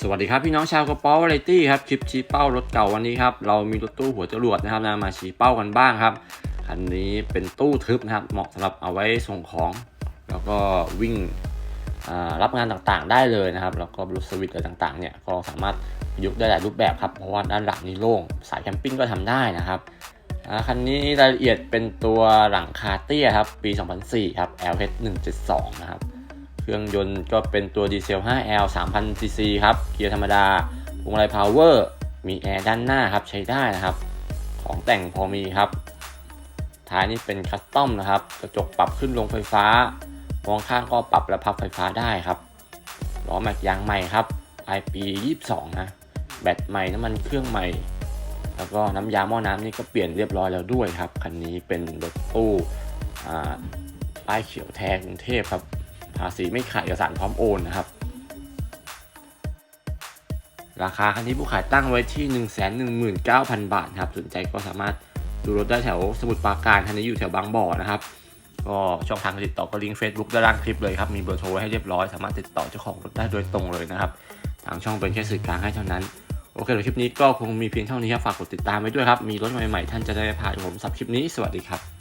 สวัสดีครับพี่น้องชาวกระป๋อวาไรตี้ครับคลิปชี้เป้ารถเก่าวันนี้ครับเรามีรถตู้หัวจรวดนะครับนะมาชี้เป้ากันบ้างครับคันนี้เป็นตู้ทึบนะครับเหมาะสำหรับเอาไว้ส่งของ แล้วก็วิ่งรับงานต่างๆได้เลยนะครับ แล้วก็รถสวิตช์อะไรต่างๆเนี่ยก็สามารถยุกได้หลายรูปแบบครับเพราะว่าด้านหลังนี้โล่งสายแคมปิ้งก็ทำได้นะครับคันนี้รายละเอียดเป็นตัวหลังคาเตี้ยครับปี 2004 ครับ LH 172 นะครับ เครื่องยนต์ก็เป็นตัวดีเซล 5L 3000 cc ครับ เกียร์ธรรมดาพวงมาลัยพาวเวอร์ มีแอร์ด้านหน้าครับใช้ได้นะครับ ของแต่งพอมีครับ ท้ายนี่เป็นคัสตอมนะครับ กระจกปรับขึ้นลงไฟฟ้า มองข้างก็ปรับและพับไฟฟ้าได้ครับ ล้อแม็กยางใหม่ครับปลายปี 22 นะ แบตใหม่ น้ำมันเครื่องใหม่ แล้วก็น้ำยาหม้อน้ำนี่ก็เปลี่ยนเรียบร้อยแล้วด้วยครับ คันนี้เป็นรถตู้อ่าป้ายเขียวแทนกรุงเทพครับ ภาษีไม่ขาดเอกสารพร้อมโอนนะครับ ราคาคันนี้ผู้ขายตั้งไว้ที่ 1 1 9 0 0 0 บาทครับสนใจก็สามารถดูรถได้แถวสมุทรปราการคันนี้อยู่แถวบางบ่อนะครับก็ช่องทางติดต่อก็ลิงก์ Facebook ด้านล่างคลิปเลยครับ มีเบอร์โทรไว้ให้เรียบร้อย สามารถติดต่อเจ้าของรถได้โดยตรงเลยนะครับ ทางช่องเป็นแค่สื่อกลางให้เท่านั้น โอเคเดี๋ยวคลิปนี้ก็คงมีเพียงเท่านี้ครับ ฝากกดติดตามไว้ด้วยครับ มีรถใหม่ๆ ท่านจะได้ไม่พาผมสับคลิปนี้ สวัสดีครับ